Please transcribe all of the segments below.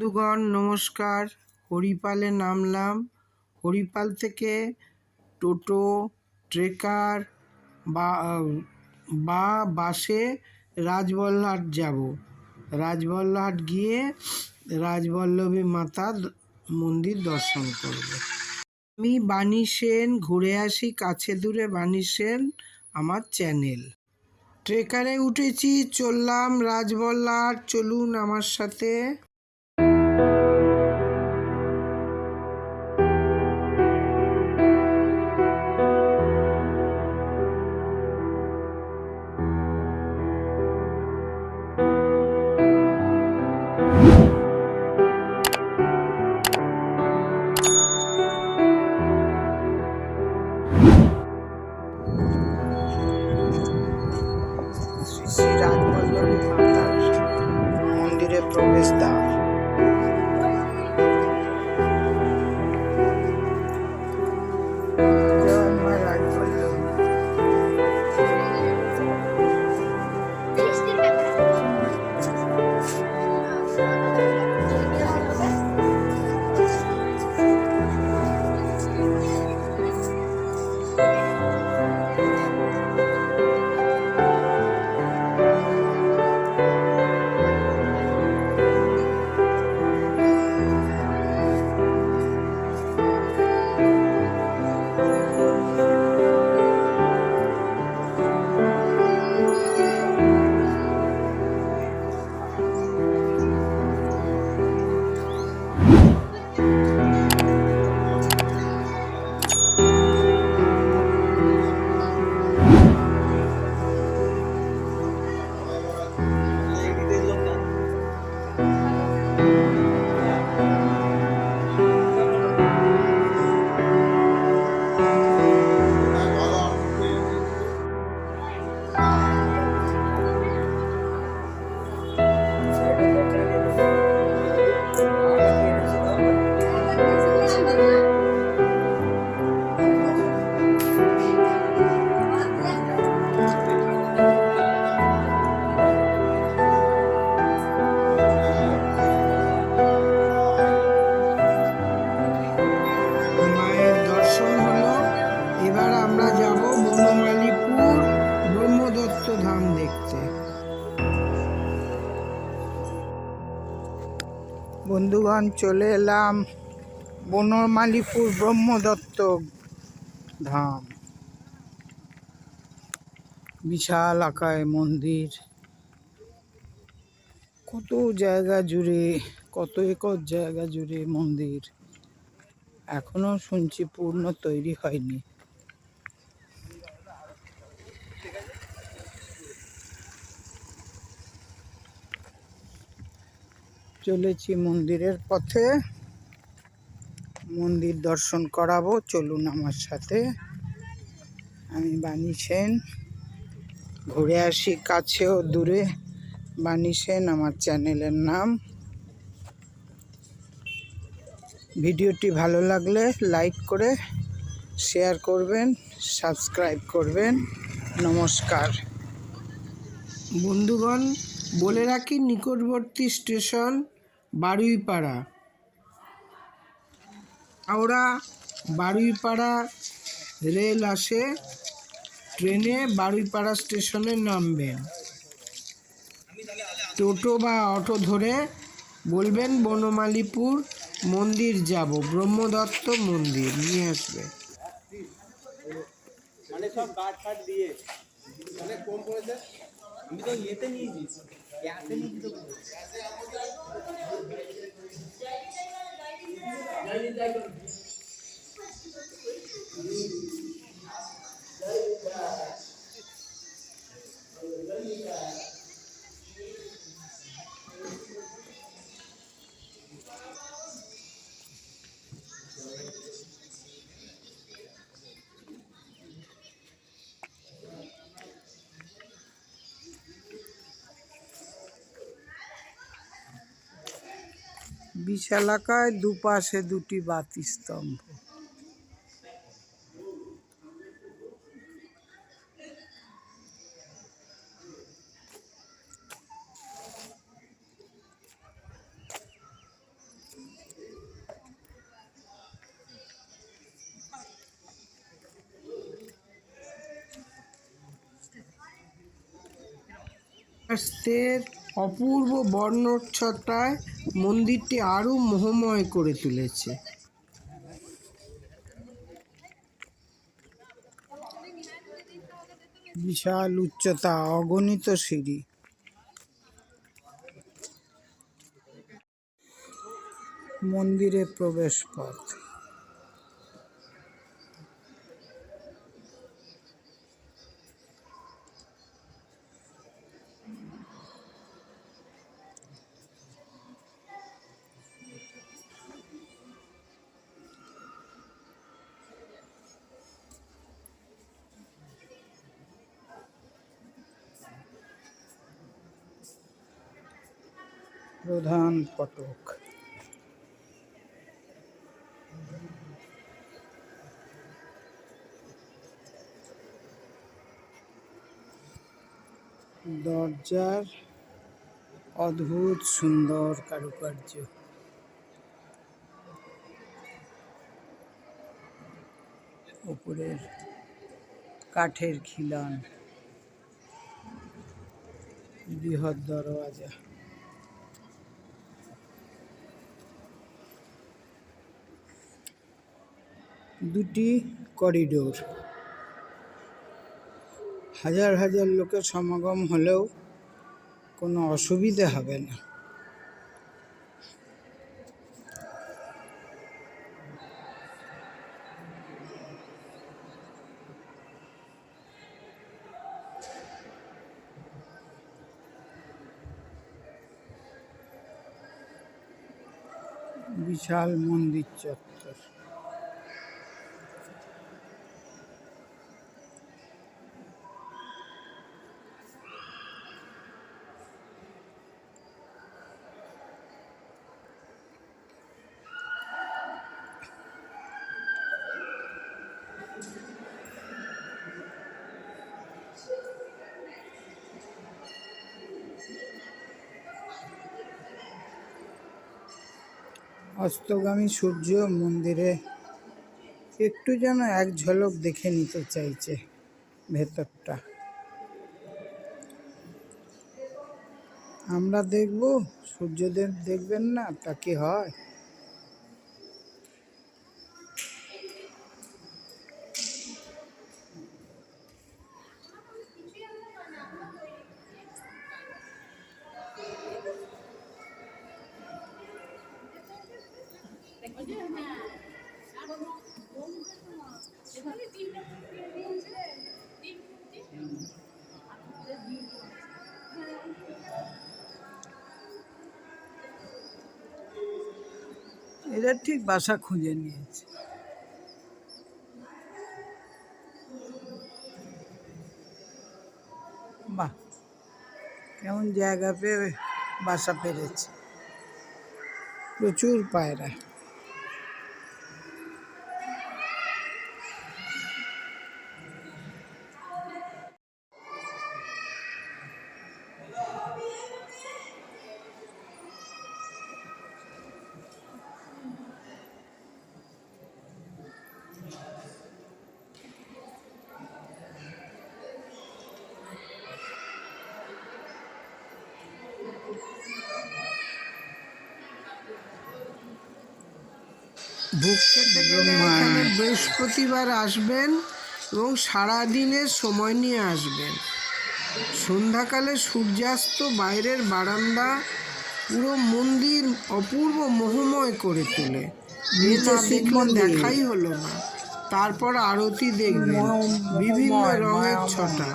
বন্ধুগণ, নমস্কার। হরিপালে নামলাম। হরিপাল থেকে টোটো, ট্রেকার বা বাসে রাজবল্লহাট যাব। রাজবল্লহাট গিয়ে রাজবল্লভী মাতার মন্দির দর্শন করব। আমি বাণী সেন, ঘুরে আসি কাছে দূরে বাণী সেন, আমার চ্যানেল। ট্রেকারে উঠেছি, চললাম রাজবল্লহাট, চলুন আমার সাথে। বন্ধুগণ, চলে এলাম বনমালীপুর ব্রহ্মদত্ত ধাম। বিশাল আকায় মন্দির। কত জায়গা জুড়ে, কত একর জায়গা জুড়ে মন্দির। এখনও শুনছি পূর্ণ তৈরি হয়নি। চলেছি মন্দিরের পথে। মন্দির দর্শন করাবো, চলুন আমার সাথে। আমি বাণী সেন। ঘুরে আসি কাছে ও দূরে। বাণী সেন, আমার চ্যানেলের নাম। ভিডিওটি ভালো লাগলে লাইক করে শেয়ার করবেন, সাবস্ক্রাইব করবেন। নমস্কার। বন্ধুগণ বলে রাখি, নিকটবর্তী স্টেশন বারুইপাড়া। হাওড়া বারুইপাড়া রেল আসে, ট্রেনে বারুইপাড়া স্টেশনে নামবেন। টোটো বা অটো ধরে বলবেন, বনমালীপুর মন্দির যাব, ব্রহ্মদত্ত মন্দির নিয়ে আসবে। মানে সব দিয়ে। অনেক কম আমি তো নিয়েছি जाएगी বিশালাকায় দুপাশে দুটি বাতিস্তম্ভ। অপূর্ব বর্ণচ্ছটায় মন্দিরটি আরও মোহময় করে তুলেছে। বিশাল উচ্চতা অগণিত সিঁড়ি। মন্দিরে প্রবেশ পথ। প্রধান ফটক দরজার অদ্ভুত সুন্দর কারুকার্য। উপরের কাঠের খিলান। বৃহৎ দরওয়াজা। দুটি করিডোর। হাজার হাজার লোকের সমাগম হলেও কোনো অসুবিধে হবে না। বিশাল মন্দির চত্বর। অস্তগামী সূর্য মন্দিরে একটু যেন এক ঝলক দেখে নিতে চাইছে ভেতরটা। আমরা দেখব, সূর্যদেব দেখবেন না, তা কি হয়? এরা ঠিক বাসা খুঁজে নিয়েছে। বাহ কেমন জায়গা পেয়ে বাসা পেরেছে। প্রচুর পায়রা। ভোগ খেতে গেলে এখানে বৃহস্পতিবার আসবেন এবং সারাদিনের সময় নিয়ে আসবেন। সন্ধ্যাকালে সূর্যাস্ত বাইরের বারান্দা পুরো মন্দির অপূর্ব মোহময় করে তোলে। দেখাই হলো না তারপর আরতি দেখবেন। বিভিন্ন রঙের ছটা।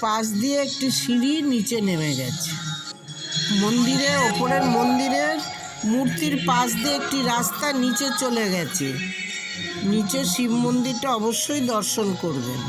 পাশ দিয়ে একটি সিঁড়ি নিচে নেমে গেছে। মন্দিরে ওপরের মন্দিরের মূর্তির পাশ দিয়ে একটি রাস্তা নিচে চলে গেছে। নিচে শিব মন্দিরটা অবশ্যই দর্শন করবেন।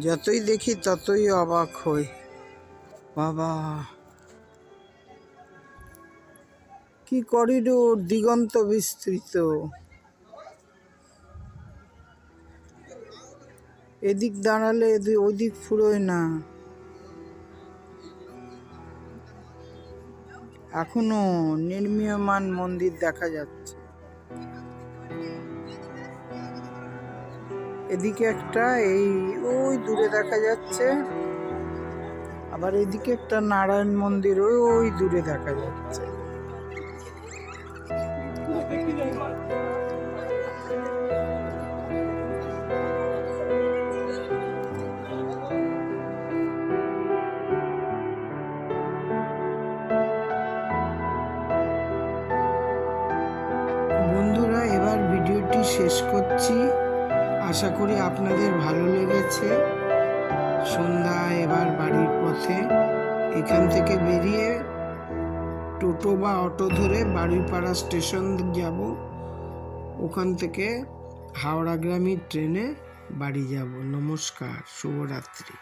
যতই দেখি ততই অবাক হই। বাবা। কি করিডোর দিগন্ত বিস্তৃত। এদিক দাঁড়ালে ওদিক ফুরোয় না। এখনও নির্মীয়মান মন্দির দেখা যাচ্ছে। এদিকে একটা এই, ওই দূরে দেখা যাচ্ছে। আবার এদিকে একটা নারায়ণ মন্দির, ওই ওই দূরে দেখা যাচ্ছে। বন্ধুরা, এবার ভিডিওটি শেষ করছি। আশা করি আপনাদের ভালো লেগেছে। সন্ধ্যা এবার বাড়ির পথে এখান থেকে বেরিয়ে টোটো বা অটো ধরে বাড়িপাড়া স্টেশন যাব। ওখান থেকে হাওড়াগ্রামী ট্রেনে বাড়ি যাব। নমস্কার, শুভরাত্রি।